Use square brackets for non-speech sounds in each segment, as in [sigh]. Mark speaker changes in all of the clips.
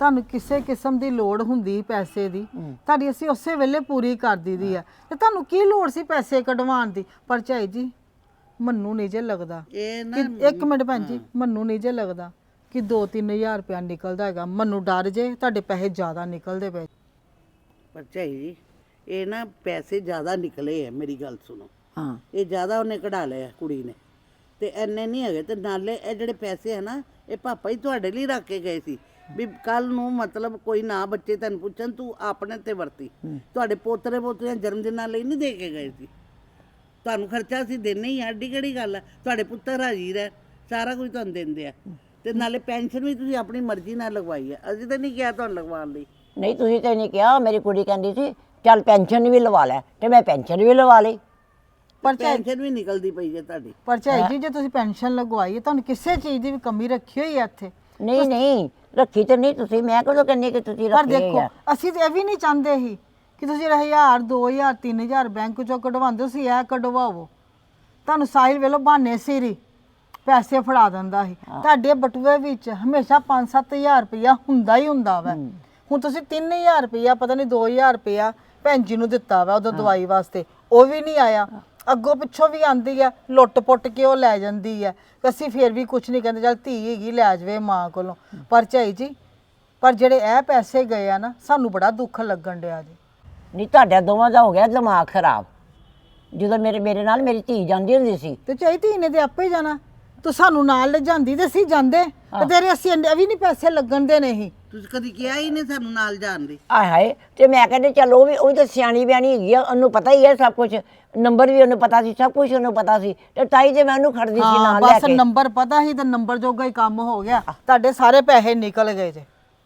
Speaker 1: ਤੁਹਾਨੂੰ ਕਿਸੇ ਕਿਸਮ ਦੀ ਲੋੜ ਹੁੰਦੀ ਪੈਸੇ ਦੀ ਤੁਹਾਡੀ ਅਸੀਂ ਉਸੇ ਵੇਲੇ ਪੂਰੀ ਕਰ ਦਈਦੀ ਆ। ਤੇ ਤੁਹਾਨੂੰ ਕੀ ਲੋੜ ਸੀ ਪੈਸੇ ਕਢਵਾਉਣ ਦੀ? ਪਰ ਝਾਈ ਜੀ ਮੰਨੂ ਨਹੀਂ ਜੇ ਲੱਗਦਾ।
Speaker 2: ਇਹ ਨਾ
Speaker 1: ਕਿ ਇੱਕ ਮਿੰਟ ਭੈਣ ਜੀ ਮੰਨੂ ਨਹੀਂ ਜੇ ਲੱਗਦਾ ਕਿ 2-3000 ਰੁਪਇਆ ਨਿਕਲਦਾ ਹੈਗਾ। ਮੰਨੂ ਡਰ ਜੇ ਤੁਹਾਡੇ ਪੈਸੇ ਜ਼ਿਆਦਾ ਨਿਕਲਦੇ ਪਏ।
Speaker 2: ਪਰ ਝਾਈ ਜੀ ਇਹ ਨਾ ਪੈਸੇ ਜ਼ਿਆਦਾ ਨਿਕਲੇ ਆ ਮੇਰੀ ਗੱਲ ਸੁਣੋ।
Speaker 3: ਹਾਂ।
Speaker 2: ਇਹ ਜ਼ਿਆਦਾ ਉਹਨੇ ਕਢਾ ਲਿਆ ਕੁੜੀ ਨੇ। ਤੇ ਐਨੇ ਨਹੀਂ ਹੈਗੇ ਤੇ ਨਾਲੇ ਇਹ ਜਿਹੜੇ ਪੈਸੇ ਹੈ ਨਾ ਇਹ ਪਾਪਾ ਹੀ ਤੁਹਾਡੇ ਲਈ ਰੱਖ ਕੇ ਗਏ ਸੀ। ਵੀ ਕੱਲ ਨੂੰ ਮਤਲਬ ਕੋਈ ਨਾ ਬੱਚੇ ਤੈਨੂੰ ਪੁੱਛਣ ਤੂੰ ਆਪਣੇ ਤੇ ਵਰਤੀ। ਤੁਹਾਡੇ ਪੋਤਰੇ ਪੋਤਰੀਆਂ ਜਨਮ ਦਿਨਾਂ ਲਈ ਨਹੀਂ ਦੇ ਕੇ ਗਏ ਸੀ। ਤੁਹਾਨੂੰ ਖਰਚਾ ਅਸੀਂ ਦੇਣੇ ਹੀ ਆ ਐਡੀ ਕਿਹੜੀ ਗੱਲ ਹੈ ਤੁਹਾਡੇ ਪੁੱਤਰ ਹਾਜ਼ਰ ਹੈ ਸਾਰਾ ਕੁਝ ਤੁਹਾਨੂੰ ਦਿੰਦੇ ਆ। ਤੇ ਨਾਲੇ ਪੈਨਸ਼ਨ ਵੀ ਤੁਸੀਂ ਆਪਣੀ ਮਰਜ਼ੀ ਨਾਲ ਲਗਵਾਈ ਹੈ ਅਸੀਂ ਤਾਂ ਨਹੀਂ ਕਿਹਾ ਤੁਹਾਨੂੰ ਲਗਵਾਉਣ ਲਈ।
Speaker 3: ਨਹੀਂ ਤੁਸੀਂ ਤੇ ਨਹੀਂ ਕਿਹਾ ਮੇਰੀ ਕੁੜੀ ਕਹਿੰਦੀ ਸੀ ਚੱਲ ਪੈਨਸ਼ਨ ਵੀ ਲਵਾ ਲੈ ਤੇ ਮੈਂ ਪੈਨਸ਼ਨ ਵੀ ਲਵਾ ਲਈ।
Speaker 1: ਪਰ
Speaker 2: ਪੈਨਸ਼ਨ ਵੀ ਨਿਕਲਦੀ ਪਈ ਹੈ ਤੁਹਾਡੀ।
Speaker 1: ਪਰ ਝਾਈ ਜੀ ਜੇ ਤੁਸੀਂ ਪੈਨਸ਼ਨ ਲਗਵਾਈ ਹੈ ਤੁਹਾਨੂੰ ਕਿਸੇ ਚੀਜ਼ ਦੀ ਵੀ ਕਮੀ ਰੱਖੀ ਹੋਈ ਹੈ ਇੱਥੇ?
Speaker 3: ਨਹੀਂ ਨਹੀਂ ਰੱਖੀ ਤੇ ਨਹੀਂ ਤੁਸੀਂ ਮੈਂ ਕਦੋਂ ਕਹਿੰਦੀ ਕਿ ਤੁਸੀਂ
Speaker 1: ਪਰ
Speaker 3: ਰੱਖੀ ਹੋਈ
Speaker 1: ਦੇਖੋ ਅਸੀਂ ਤੇ ਇਹ ਵੀ ਨਹੀਂ ਚਾਹੁੰਦੇ ਸੀ ਕਿ ਤੁਸੀਂ 1000 2000 3000 ਬੈਂਕ ਚੋਂ ਕਢਵਾਉਂਦੇ ਹੋ, ਤੁਸੀਂ ਇਹ ਕਢਵਾਓ। ਤੁਹਾਨੂੰ ਸਾਹਿਲ ਵੇਲੋ ਬਹਾਨੇ ਸਿਰੀ ਪੈਸੇ ਫੜਾ ਦਿੰਦਾ ਸੀ। ਤੁਹਾਡੇ ਬਟੂਏ ਵਿੱਚ ਹਮੇਸ਼ਾ 5-7000 ਰੁਪਇਆ ਹੁੰਦਾ ਹੀ ਹੁੰਦਾ ਵਾ। ਹੁਣ ਤੁਸੀਂ 3000 ਰੁਪਇਆ ਪਤਾ ਨਹੀਂ 2000 ਰੁਪਇਆ ਭੈਣ ਜੀ ਨੂੰ ਦਿੱਤਾ ਵਾ ਉਦੋਂ ਦਵਾਈ ਵਾਸਤੇ ਉਹ ਵੀ ਨਹੀਂ ਆਇਆ। ਅੱਗੋਂ ਪਿੱਛੋਂ ਵੀ ਆਂਦੀ ਆ ਲੁੱਟ ਪੁੱਟ ਕੇ ਉਹ ਲੈ ਜਾਂਦੀ ਆ? ਅਸੀਂ ਫੇਰ ਵੀ ਕੁਝ ਨਹੀਂ ਕਹਿੰਦੇ ਚੱਲ ਧੀ ਹੈਗੀ ਲੈ ਜਾਵੇ ਮਾਂ ਕੋਲੋਂ। ਪਰ ਝਾਈ ਜੀ ਪਰ ਜਿਹੜੇ ਇਹ ਪੈਸੇ ਗਏ ਆ ਨਾ ਸਾਨੂੰ ਬੜਾ ਦੁੱਖ ਲੱਗਣ ਡਿਆ ਜੀ।
Speaker 3: ਨਹੀਂ ਤੁਹਾਡਾ ਦੋਵਾਂ ਦਾ ਹੋ ਗਿਆ ਦਿਮਾਗ ਖਰਾਬ। ਜਦੋਂ ਮੇਰੇ ਮੇਰੇ ਨਾਲ ਮੇਰੀ ਧੀ ਜਾਂਦੀ ਹੁੰਦੀ ਸੀ।
Speaker 1: ਤੇ ਝਾਈ ਧੀ ਨੇ ਤੇ ਆਪੇ ਜਾਣਾ। ਤੂੰ ਸਾਨੂੰ ਨਾਲ ਲੈ ਜਾਂਦੀ ਤੇ ਅਸੀਂ ਜਾਂਦੇ। ਤੇ ਤੇਰੇ ਅਸੀਂ ਇੰਨੇ ਵੀ ਨਹੀਂ ਪੈਸੇ ਲੱਗਣ ਦੇ ਨਹੀਂ
Speaker 2: ਤੁਸੀਂ ਕਦੀ ਕਿਹਾ ਹੀ ਨਹੀਂ ਸਾਨੂੰ ਨਾਲ ਜਾਣ ਦੀ
Speaker 3: ਆਏ ਹਾਏ ਤੇ ਮੈਂ ਕਹਿੰਦੀ ਚੱਲ ਉਹ ਵੀ ਉਹ ਵੀ ਤਾਂ ਸਿਆਣੀ ਬਿਆਣੀ ਹੈਗੀ ਆ ਉਹਨੂੰ ਪਤਾ ਹੀ ਹੈ ਸਭ ਕੁਝ ਨੰਬਰ ਵੀ ਉਹਨੂੰ ਪਤਾ ਸੀ ਸਭ ਕੁਝ ਉਹਨੂੰ ਪਤਾ ਸੀ। ਤੇ ਤਾਈ ਜੇ ਮੈਂ ਉਹਨੂੰ ਖੜਦੀ ਸੀ
Speaker 1: ਹਾਂ
Speaker 3: ਨਾਲ ਲੈ
Speaker 1: ਬਸ
Speaker 3: ਕੇ।
Speaker 1: ਨੰਬਰ ਪਤਾ ਸੀ ਤੇ ਨੰਬਰ ਜੋਗਾ ਹੀ ਕੰਮ ਹੋ ਗਿਆ। ਤੁਹਾਡੇ ਸਾਰੇ ਪੈਸੇ ਨਿਕਲ ਗਏ ਜੇ।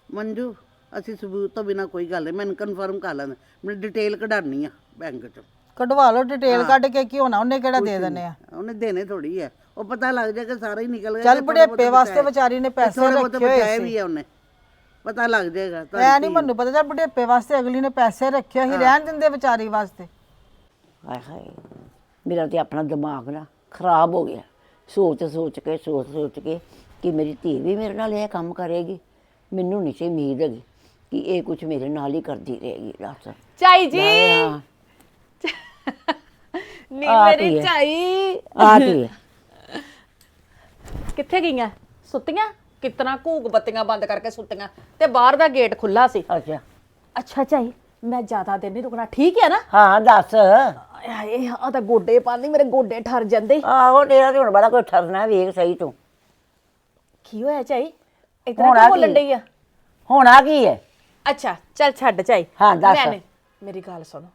Speaker 2: ਮੰਜੂ ਅਸੀਂ ਸਬੂਤ ਤੋਂ ਬਿਨਾ ਕੋਈ ਗੱਲ ਨਹੀਂ ਮੈਨੂੰ ਕਨਫਰਮ ਕਰ ਲੈਣਾ ਮੈਂ ਡਿਟੇਲ ਕਢਾਣੀ ਆ ਬੈਂਕ ਚੋਂ।
Speaker 1: ਕਢਵਾ ਲਓ ਡਿਟੇਲ ਕੱਢ ਕੇ ਕੀ ਹੋਣਾ ਉਹਨੇ ਕਿਹੜਾ ਦੇ ਦੇਣੇ ਆ?
Speaker 2: ਉਹਨੇ ਦੇਣੇ ਥੋੜੀ ਹੈ ਉਹ ਪਤਾ ਲੱਗ ਜਾ ਕਿ ਸਾਰਾ ਹੀ ਨਿਕਲ ਗਿਆ
Speaker 1: ਚੱਲ ਬੁਢੇਪੇ ਵਾਸਤੇ। ਵਿਚਾਰੀ ਨੇ ਪੈਸੇ ਰੱਖੇ ਹੋਏ ਸੀ।
Speaker 2: ਵੀ ਆ ਉਹਨੇ। ਪਤਾ ਲੱਗ ਜਾਏਗਾ
Speaker 1: ਐ ਨਹੀਂ ਮੈਨੂੰ ਪਤਾ ਚੱਲ ਬੁਢੇਪੇ ਵਾਸਤੇ ਅਗਲੀ ਨੇ ਪੈਸੇ ਰੱਖੇ ਸੀ ਰਹਿਣ ਦਿੰਦੇ ਵਿਚਾਰੀ ਵਾਸਤੇ।
Speaker 3: ਹਾਏ ਹਾਏ ਮੇਰਾ ਤੇ ਆਪਣਾ ਦਿਮਾਗ ਨਾ ਖਰਾਬ ਹੋ ਗਿਆ। ਸੋਚ ਸੋਚ ਕੇ ਸੋਚ ਸੋਚ ਕੇ ਕਿ ਮੇਰੀ ਧੀ ਵੀ ਮੇਰੇ ਨਾਲ ਇਹ ਕੰਮ ਕਰੇਗੀ। ਮੈਨੂੰ ਨਹੀਂ ਸੀ ਉਮੀਦ ਹੈਗੀ ਕਿ ਇਹ ਕੁਝ ਮੇਰੇ ਨਾਲ ਹੀ ਕਰਦੀ ਰਹੇਗੀ ਦੱਸ।
Speaker 4: ਚਾਈ ਜੀ!
Speaker 3: ਹਾਂ [laughs]
Speaker 4: ਨੀ
Speaker 3: ਆ
Speaker 4: ਮੇਰੀ। ਚਾਈ।
Speaker 3: ਆ ਧੀ
Speaker 4: ਕਿੱਥੇ ਗਈਆਂ? ਸੁੱਤੀਆਂ? ਕਿਤਨਾ ਘੂਕ ਬੱਤੀਆਂ ਬੰਦ ਕਰਕੇ ਸੁੱਤੀਆਂ ਤੇ ਬਾਹਰ ਦਾ ਗੇਟ ਖੁੱਲਾ ਸੀ।
Speaker 3: ਅੱਛਾ।
Speaker 4: ਅੱਛਾ ਚਾਈ ਮੈਂ ਜ਼ਿਆਦਾ ਦਿਨ ਨਹੀਂ ਰੁਕਣਾ। ਠੀਕ ਹੈ ਨਾ?
Speaker 3: ਹਾਂ ਦੱਸ।
Speaker 4: ਹਾਏ ਆ ਤਾਂ ਗੋਡੇ ਪਾਉਂਦੀ ਮੇਰੇ ਗੋਡੇ ਠਰ ਜਾਂਦੇ।
Speaker 3: ਆਹੋ ਤੇਰਾ ਤੇ ਹੁਣ ਬੜਾ ਕੋਈ ਠਰਨਾ ਵੇਖ ਸਹੀ ਤੂੰ।
Speaker 4: ਕੀ ਹੋਇਆ ਚਾਈ? ਇਤਨਾ ਕਿਉਂ
Speaker 3: ਕੀ?
Speaker 4: ਬੋਲਣ ਡਈ ਆ?
Speaker 3: ਹੋਣਾ ਕੀ ਹੈ?
Speaker 4: ਅੱਛਾ ਚੱਲ ਛੱਡ ਚਾਈ।
Speaker 3: ਹਾਂ, ਦੱਸ।
Speaker 4: ਮੇਰੀ ਗੱਲ ਸੁਣੋ।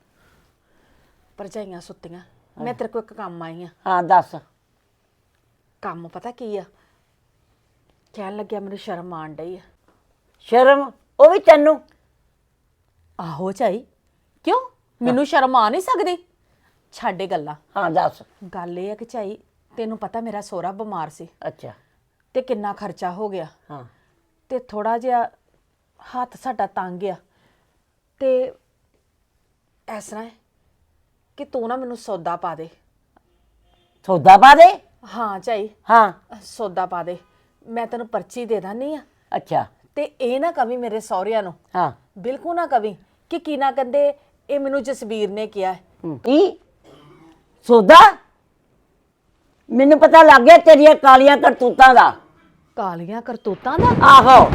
Speaker 4: ਭਰਜਾਈਆਂ ਸੁੱਤੀਆਂ। ਮੈਂ ਤੇਰੇ ਕੋਲ ਇੱਕ ਕੰਮ ਆਈ ਆ।
Speaker 3: ਹਾਂ ਦੱਸ।
Speaker 4: ਕੰਮ ਪਤਾ ਕੀ ਆ? ਕਹਿਣ ਲੱਗਿਆ ਮੈਨੂੰ ਸ਼ਰਮ ਆਣ ਡਈ ਆ।
Speaker 3: ਸ਼ਰਮ? ਉਹ ਵੀ ਤੈਨੂੰ?
Speaker 4: ਆਹੋ ਚਾਈ। ਕਿਉਂ? ਮੈਨੂੰ ਸ਼ਰਮ ਆ ਨਹੀਂ ਸਕਦੀ। ਛੱਡੇ ਗੱਲਾਂ।
Speaker 3: ਹਾਂ ਦੱਸ।
Speaker 4: ਗੱਲ ਇਹ ਆ ਕਿ ਚਾਈ ਤੈਨੂੰ ਪਤਾ ਮੇਰਾ ਸੋਹਰਾ ਬਿਮਾਰ ਸੀ।
Speaker 3: ਅੱਛਾ।
Speaker 4: ਤੇ ਕਿੰਨਾ ਖਰਚਾ ਹੋ ਗਿਆ।
Speaker 3: ਹਾਂ।
Speaker 4: ਤੇ ਥੋੜਾ ਜਿਹਾ ਹੱਥ ਸਾਡਾ ਤੰਗ ਆ। ਤੇ ਇਸ ਤਰ੍ਹਾਂ ਹੈ ਕਿ ਤੂੰ ਨਾ ਮੈਨੂੰ ਸੌਦਾ ਪਾ ਦੇ।
Speaker 3: ਸੌਦਾ ਪਾ ਦੇ?
Speaker 4: ਹਾਂ ਚਾਈ।
Speaker 3: ਹਾਂ।
Speaker 4: ਸੌਦਾ ਪਾ ਦੇ। ਮੈਂ ਤੈਨੂੰ ਪਰਚੀ ਦੇ ਦਾਨੀ ਆ।
Speaker 3: ਅੱਛਾ।
Speaker 4: ਤੇ ਇਹ ਨਾ ਕਵੀ ਮੇਰੇ ਸਹੁਰਿਆਂ ਨੂੰ।
Speaker 3: ਹਾਂ।
Speaker 4: ਬਿਲਕੁਲ ਨਾ ਕਵੀ ਕਿ ਕੀ ਨਾ ਕਹਿੰਦੇ ਇਹ ਮੈਨੂੰ ਜਸਬੀਰ ਨੇ ਕਿਹਾ ਹੈ।
Speaker 3: ਹੂੰ। ਕੀ? ਸੌਦਾ? ਮੈਨੂੰ ਪਤਾ ਲੱਗ ਗਿਆ ਤੇਰੀਆਂ ਕਾਲੀਆਂ ਕਰਤੂਤਾਂ ਦਾ।
Speaker 4: ਕਾਲੀਆਂ ਕਰਤੂਤਾਂ ਦਾ?
Speaker 3: ਆਹੋ।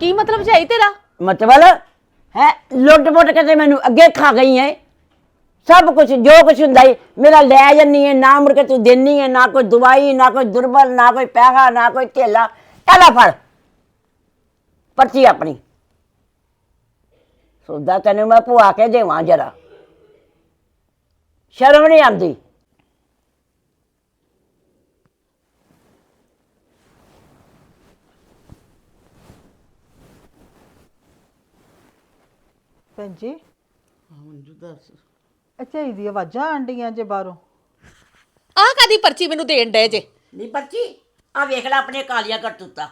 Speaker 4: ਕੀ ਮਤਲਬ ਚਾਈ ਤੇਰਾ?
Speaker 3: ਮਤਲਬ ਹੈ ਲੁੱਟ ਪੁੱਟ ਕੇ ਤੇ ਮੈਨੂੰ ਅੱਗੇ ਖਾ ਗਈ ਹੈ। ਸਭ ਕੁਝ ਜੋ ਕੁਝ ਹੁੰਦਾ ਈ ਮੇਰਾ ਲੈ ਜੰਨੀ ਹੈ ਨਾ ਮੁੜ ਕੇ ਤੂੰ ਦੇਣੀ ਹੈ ਨਾ ਕੋਈ ਦਵਾਈ ਨਾ ਕੋਈ ਦੁਰਬਲ ਨਾ ਕੋਈ ਪੈਸਾ ਨਾ ਕੋਈ ਥੇਲਾ ਐਲਾ ਫੜ। ਪਰਚੀ ਆਪਣੀ। ਸੌਦਾ ਤੈਨੂੰ ਮੈਂ ਪੁਆ ਕੇ ਦੇਵਾਂ ਜਰਾ। ਸ਼ਰਮ ਨਹੀਂ ਆਉਂਦੀ।
Speaker 1: ਭੈਣ ਜੀ।
Speaker 2: ਮੰਜੂ ਦੱਸ।
Speaker 1: ਅੱਛਾ ਇਹਦੀ ਆਵਾਜ਼ਾਂ ਆਂਡੀਆਂ ਜੇ ਬਾਹਰੋਂ।
Speaker 4: ਆਹ ਕਾਦੀ ਪਰਚੀ ਮੈਨੂੰ ਦੇਣ ਡਏ ਜੇ?
Speaker 3: ਨਹੀਂ ਪਰਚੀ? ਆ ਵੇਖ ਲੈ ਆਪਣੇ ਕਾਲੀਆਂ ਕਰਤੂਤਾਂ।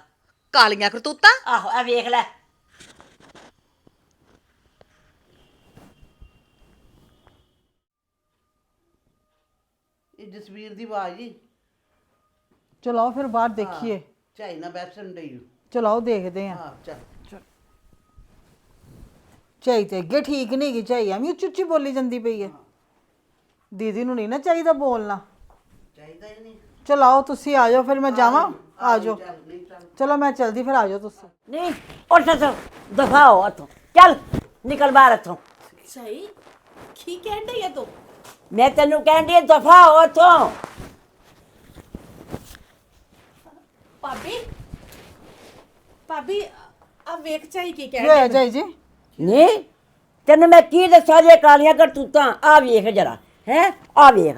Speaker 4: ਕਾਲੀਆਂ ਕਰਤੂਤਾਂ?
Speaker 3: ਆਹੋ ਆ ਵੇਖ ਲੈ।
Speaker 2: ਇਹ ਜਸਵੀਰ ਦੀ ਆਵਾਜ਼ ਹੀ
Speaker 1: ਚਲੋ ਫਿਰ ਬਾਹਰ ਦੇਖੀਏ।
Speaker 2: ਝਾਈ ਨਾ ਬੈਠਣ ਡਈ
Speaker 1: ਚਲੋ ਦੇਖਦੇ ਆਂ।
Speaker 2: ਹਾਂ ਚੱਲ।
Speaker 1: ਝਾਈ ਤੇ ਅੱਗੇ ਠੀਕ ਨਹੀਂ ਗਈ ਝਾਈ ਐਵੇਂ ਉੱਚੀ ਉੱਚੀ ਬੋਲੀ ਜਾਂਦੀ ਪਈ ਹੈ। ਦੀਦੀ ਨੂੰ ਨਹੀਂ ਨਾ ਚਾਹੀਦਾ ਬੋਲਣਾ।
Speaker 2: ਚਾਹੀਦਾ ਹੀ ਨਹੀਂ।
Speaker 1: ਚਲੋ ਆਓ ਤੁਸੀਂ ਆ ਜਾਓ ਫਿਰ ਮੈਂ ਜਾਵਾਂ। ਆ ਜਾਓ ਚਲੋ ਮੈਂ ਚਲਦੀ ਫਿਰ ਆ ਜਾਓ ਤੁਸੀਂ।
Speaker 3: ਨਹੀਂ ਉੱਠ ਤਾ ਦਫਾ ਹੋ ਇੱਥੋਂ। ਚੱਲ ਨਿਕਲ ਬਾਹਰ ਇੱਥੋਂ।
Speaker 5: ਸਹੀ ਕੀ ਕਹਿਣ ਡਈ ਹੈ ਤੂੰ?
Speaker 3: ਮੈਂ ਤੈਨੂੰ ਕਹਿੰਦੀ ਦਫਾ ਹੋ ਇੱਥੋਂ।
Speaker 5: ਭਾਬੀ ਭਾਬੀ ਆ ਵੇਖ ਚਾਈ ਕੀ
Speaker 1: ਕੀ ਹੋਇਆ ਝਾਈ ਜੀ।
Speaker 3: ਨਹੀਂ? ਤੈਨੂੰ ਮੈਂ ਕੀ ਦੱਸਾਂ ਜੇ ਕਾਲੀਆਂ ਕਰਤੂਤਾਂ? ਆ ਵੇਖ ਜਰਾ ਹੈ? ਆ ਵੇਖ।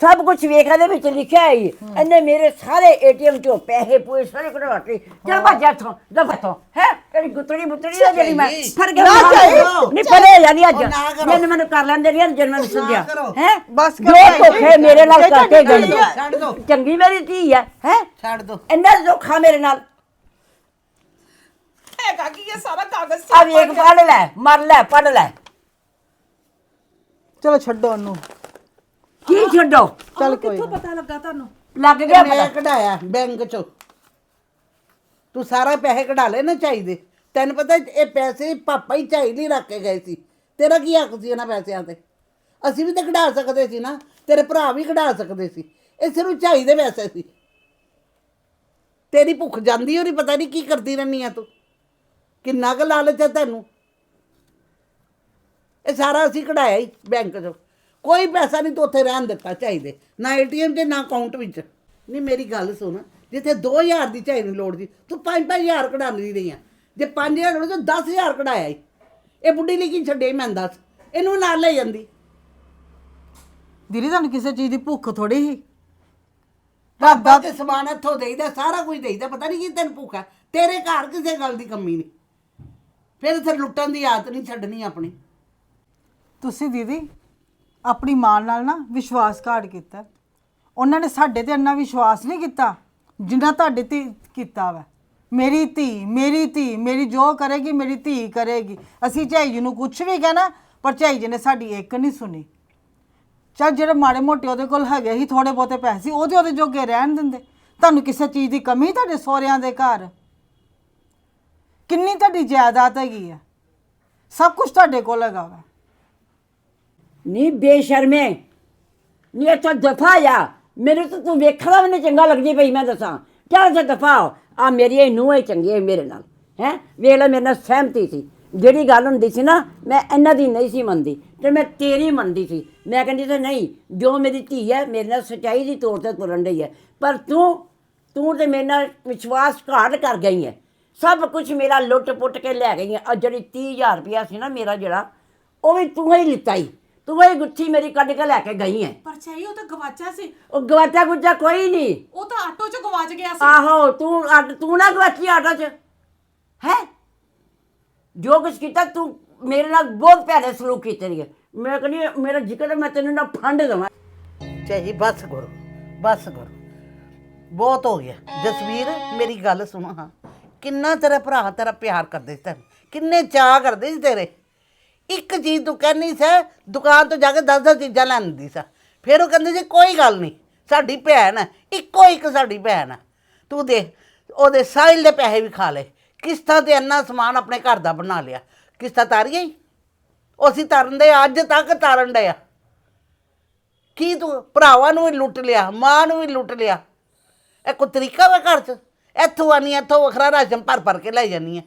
Speaker 3: ਸਭ ਕੁਝ ਵੇਖ ਇਹਦੇ ਵਿੱਚ ਲਿਖਿਆ ਹੈ। ਇਹਨੇ ਮੇਰੇ ਸਾਰੇ ਏਟੀਐਮ ਚੋਂ ਪੈਸੇ ਪੂਏ ਸਾਰੇ ਕਢਵਾਤੇ। ਚੱਲ ਭੱਜ ਜਾ ਇੱਥੋਂ ਦਫਾ ਤੋਂ ਹੈ? ਤੇਰੀ ਗੁੱਤੜੀ ਬੁੱਤੜੀ ਦਾ ਜਿਹੜੀ ਮੈਂ ਫੜ ਕੇ। ਨਹੀਂ ਪਰੇ ਜਾਨੀ ਅੱਜ। ਮੈਨੂੰ ਮੈਨੂੰ ਕਰ ਲੈਂਦੇ ਨਹੀਂ ਜਨ ਮੈਨੂੰ ਸੁਝਿਆ। ਹੈ?
Speaker 1: ਬਸ ਕਰੋ ਭਾਈ।
Speaker 3: ਧੋਖੇ ਮੇਰੇ ਨਾਲ ਕਰਕੇ
Speaker 2: ਦੋ।
Speaker 3: ਚੰਗੀ ਮੇਰੀ ਧੀ ਹੈ ਹੈ?
Speaker 2: ਛੱਡ ਦੋ।
Speaker 3: ਇੰਨਾ ਧੋਖਾ ਮੇਰੇ ਨਾਲ।
Speaker 5: ਹੈਗਾ ਕੀ ਇਹ ਸਾਰਾ ਕਾਗਜ਼
Speaker 3: ਆ ਵੇਖ ਪੜ ਲੈ ਮਰ ਲੈ ਪੜ ਲੈ।
Speaker 1: ਚਲੋ ਛੱਡੋ ਉਹਨੂੰ।
Speaker 3: ਕੀ ਛੱਡੋ?
Speaker 1: ਚੱਲ ਕੋਈ
Speaker 5: ਕਿੱਥੋਂ
Speaker 1: ਨਾ।
Speaker 5: ਪਤਾ ਲੱਗਾ ਤੁਹਾਨੂੰ?
Speaker 3: ਲੱਗ ਗਿਆ
Speaker 2: ਮੈਂ
Speaker 3: ਪਤਾ।
Speaker 2: ਕਢਾਇਆ ਬੈਂਕ ਚੋਂ। ਤੂੰ ਸਾਰਾ ਪੈਸੇ ਕਢਾ ਲੈ ਨਾ ਚਾਹੀਦੇ। ਤੈਨੂੰ ਪਤਾ ਇਹ ਪੈਸੇ ਪਾਪਾ ਹੀ ਚਾਹੀ ਨਹੀਂ ਰੱਖ ਕੇ ਗਏ ਸੀ। ਤੇਰਾ ਕੀ ਹੱਕ ਸੀ ਇਹਨਾਂ ਪੈਸਿਆਂ ਤੇ? ਅਸੀਂ ਵੀ ਤਾਂ ਕਢਾ ਸਕਦੇ ਸੀ ਨਾ। ਤੇਰੇ ਭਰਾ ਵੀ ਕਢਾ ਸਕਦੇ ਸੀ। ਇਹ ਸਿਰਫ ਚਾਹੀਦੇ ਪੈਸੇ ਸੀ। ਤੇਰੀ ਭੁੱਖ ਜਾਂਦੀ ਹੋਰੀ ਪਤਾ ਨਹੀਂ ਕੀ ਕਰਦੀ ਰਹਿੰਦੀ ਆ ਤੂੰ। ਕਿੰਨਾ ਕੁ ਲਾਲਚ ਹੈ ਤੈਨੂੰ? ਇਹ ਸਾਰਾ ਅਸੀਂ ਕਢਾਇਆ ਹੀ ਬੈਂਕ 'ਚੋਂ। ਕੋਈ ਪੈਸਾ ਨਹੀਂ ਤੂੰ ਉੱਥੇ ਰਹਿਣ ਦਿੱਤਾ ਚਾਹੀਦੇ ਨਾ ਏਟੀਐਮ 'ਚ ਨਾ ਅਕਾਊਂਟ ਵਿੱਚ। ਨਹੀਂ ਮੇਰੀ ਗੱਲ ਸੁਣ ਜਿੱਥੇ 2000 ਦੀ ਚਾਹੀ ਨੂੰ ਲੋੜ ਸੀ ਤੂੰ 5-5000 ਕਢਾਉਂਦੀ ਰਹੀ ਆ। ਜੇ 5000 ਲੋੜ ਤਾਂ 10000 ਕਢਾਇਆ ਹੀ ਇਹ ਬੁੱਢੀ ਲਈ ਕੀ ਛੱਡੇ ਮੈਂ ਦੱਸ ਇਹਨੂੰ ਨਾਲ ਲੈ ਜਾਂਦੀ।
Speaker 1: ਦੀਦੀ ਤੁਹਾਨੂੰ ਕਿਸੇ ਚੀਜ਼ ਦੀ ਭੁੱਖ ਥੋੜੀ ਸੀ?
Speaker 2: ਦਾਦਾ ਤੇ ਸਮਾਨ ਇੱਥੋਂ ਦੇਈਦਾ ਸਾਰਾ ਕੁਝ ਦੇਈਦਾ ਪਤਾ ਨਹੀਂ ਕੀ ਤੈਨੂੰ ਭੁੱਖ ਹੈ ਤੇਰੇ ਘਰ ਕਿਸੇ ਗੱਲ ਦੀ ਕਮੀ ਨਹੀਂ। ਫਿਰ ਇੱਥੇ ਲੁੱਟਣ ਦੀ ਆਦਤ ਨਹੀਂ ਛੱਡਣੀ ਆਪਣੀ।
Speaker 1: ਤੁਸੀਂ ਦੀਦੀ, ਆਪਣੀ ਮਾਂ ਨਾਲ ਨਾ ਵਿਸ਼ਵਾਸਘਾਤ ਕੀਤਾ। ਉਹਨਾਂ ਨੇ ਸਾਡੇ ਤੇ ਇੰਨਾ ਵਿਸ਼ਵਾਸ ਨਹੀਂ ਕੀਤਾ ਜਿੰਨਾ ਤੁਹਾਡੇ ਤੇ ਕੀਤਾ ਵਾ। ਮੇਰੀ ਧੀ ਮੇਰੀ ਧੀ, ਮੇਰੀ ਜੋ ਕਰੇਗੀ, ਮੇਰੀ ਧੀ ਕਰੇਗੀ। ਅਸੀਂ ਝਾਈ ਜੀ ਨੂੰ ਕੁਝ ਵੀ ਕਹਿਣਾ, ਪਰ ਝਾਈ ਜੀ ਨੇ ਸਾਡੀ ਇੱਕ ਨਹੀਂ ਸੁਣੀ। ਚੱਲ ਜਿਹੜੇ ਮਾੜੇ ਮੋਟੇ ਉਹਦੇ ਕੋਲ ਹੈਗੇ ਸੀ ਥੋੜੇ ਬਹੁਤੇ ਪੈਸੇ ਸੀ, ਉਹਦੇ ਉਹਦੇ ਜੋਗੇ ਰਹਿਣ ਦਿੰਦੇ। ਤੁਹਾਨੂੰ ਕਿਸੇ ਚੀਜ਼ ਦੀ ਕਮੀ ਤੁਹਾਡੇ ਸਹੁਰਿਆਂ ਦੇ ਘਰ? ਕਿੰਨੀ ਤੁਹਾਡੀ ਜਾਇਦਾਦ ਹੈਗੀ ਆ? ਸਭ ਕੁਝ ਤੁਹਾਡੇ ਕੋਲ ਹੈਗਾ ਵਾ।
Speaker 3: ਨੀ, ਬੇਸ਼ਰਮੇ। ਨੀ ਇੱਥੋਂ ਦਫਾ ਆ। ਮੈਨੂੰ ਤਾਂ ਤੂੰ ਵੇਖਣਾ ਵੀ ਨਹੀਂ ਚੰਗਾ ਲੱਗਦੀ ਪਈ, ਮੈਂ ਦੱਸਾਂ। ਚੱਲ ਇੱਥੇ ਦਫਾ ਆ ਮੇਰੀ ਇਹ ਨੂੰਹ ਹੀ, ਚੰਗੀ ਹੈ ਮੇਰੇ ਨਾਲ। ਹੈ? ਵੇਖ ਲੈ, ਮੇਰੇ ਨਾਲ ਸਹਿਮਤੀ ਸੀ। ਜਿਹੜੀ ਗੱਲ ਹੁੰਦੀ ਸੀ ਨਾ, ਮੈਂ ਇਹਨਾਂ ਦੀ ਨਹੀਂ ਸੀ ਮੰਨਦੀ, ਤੇ ਮੈਂ ਤੇਰੀ ਮੰਨਦੀ ਸੀ। ਮੈਂ ਕਹਿੰਦੀ ਤੇ ਨਹੀਂ, ਜੋ ਮੇਰੀ ਧੀ ਹੈ, ਮੇਰੇ ਨਾਲ ਸਚਾਈ ਦੀ ਤੌਰ ਤੇ ਤੁਰਨ ਰਹੀ ਹੈ। ਪਰ ਤੂੰ ਤੂੰ ਤੇ ਮੇਰੇ ਨਾਲ ਵਿਸ਼ਵਾਸ ਘਾਟ ਕਰ ਗਈ ਹੈ। ਸਭ ਕੁਝ ਮੇਰਾ ਲੁੱਟ ਪੁੱਟ ਕੇ ਲੈ ਗਈ ਹੈ ਆ ਜਿਹੜੀ 30000 ਰੁਪਇਆ ਸੀ ਨਾ ਮੇਰਾ ਜਿਹੜਾ ਉਹ ਵੀ ਤੂੰ ਹੀ ਲਿੱਤਾ ਹੀ ਤੂੰ ਹੀ ਗੁੱਥੀ ਮੇਰੀ ਕੱਢ ਕੇ ਲੈ ਕੇ ਗਈ ਹੈ
Speaker 5: ਪਰ ਚਾਈ ਉਹ ਤਾਂ ਗਵਾਚਾ ਸੀ।
Speaker 3: ਉਹ ਗਵਾਚਾ ਗੁੱਜਾ ਕੋਈ ਨਹੀਂ।
Speaker 5: ਉਹ ਤਾਂ ਆਟੋ 'ਚ ਗਵਾਚ ਗਿਆ ਸੀ।
Speaker 3: ਆਹੋ ਤੂੰ ਤੂੰ ਨਾ ਗਵਾਚੀ ਆਟੋ 'ਚ। ਹੈ? ਜੋ ਕੁਛ ਕੀਤਾ ਤੂੰ ਮੇਰੇ ਨਾਲ ਬਹੁਤ ਪਿਆਰੇ ਸਲੂਕ ਕੀਤੇ ਨੇ। ਮੈਂ ਕਹਿੰਦੀ ਮੇਰਾ ਜ਼ਿਕਰ ਮੈਂ ਤੈਨੂੰ ਨਾ ਫੰਡ ਦੇਵਾਂ।
Speaker 2: ਚਾਹੀ ਬਸ ਕਰੋ ਬਸ ਕਰੋ। ਬਹੁਤ ਹੋ ਗਿਆ। ਜਸਵੀਰ ਮੇਰੀ ਗੱਲ ਸੁਣੋ ਹਾਂ। ਕਿੰਨਾ ਤੇਰਾ ਭਰਾ ਤੇਰਾ ਪਿਆਰ ਕਰਦੇ ਸੀ ਤੈਨੂੰ? ਕਿੰਨੇ ਚਾਹ ਕਰਦੇ ਸੀ ਤੇਰੇ? ਇੱਕ ਚੀਜ਼ ਤੂੰ ਕਹਿੰਦੀ ਸੀ, ਦੁਕਾਨ ਤੋਂ ਜਾ ਕੇ 10-10 ਚੀਜ਼ਾਂ ਲੈਂਦੀ ਸੀ। ਫਿਰ ਉਹ ਕਹਿੰਦੇ ਸੀ, ਕੋਈ ਗੱਲ ਨਹੀਂ, ਸਾਡੀ ਭੈਣ ਹੈ ਇੱਕੋ ਇੱਕ ਸਾਡੀ ਭੈਣ ਹੈ ਤੂੰ ਦੇ ਉਹਦੇ ਸਾਹਿਲ ਦੇ ਪੈਸੇ ਵੀ ਖਾ ਲਏ। ਕਿਸ਼ਤਾਂ ਤੇ ਇੰਨਾ ਸਮਾਨ ਆਪਣੇ ਘਰ ਦਾ ਬਣਾ ਲਿਆ। ਕਿਸ਼ਤਾਂ ਤਾਰੀਆਂ ਹੀ? ਉਹ ਅਸੀਂ ਤਰਨ ਦੇ ਅੱਜ ਤੱਕ ਤਾਰਨ ਦੇ ਆ। ਕੀ ਤੂੰ ਭਰਾਵਾਂ ਨੂੰ ਵੀ ਲੁੱਟ ਲਿਆ, ਮਾਂ ਨੂੰ ਵੀ ਲੁੱਟ ਲਿਆ? ਇਹ ਕੋਈ ਤਰੀਕਾ ਵਾ ਘਰ 'ਚ? ਇੱਥੋਂ ਆਨੀ ਇੱਥੋਂ ਵੱਖਰਾ ਰਾਸ਼ਨ ਭਰ ਭਰ ਕੇ ਲੈ ਜਾਨੀ ਹੈ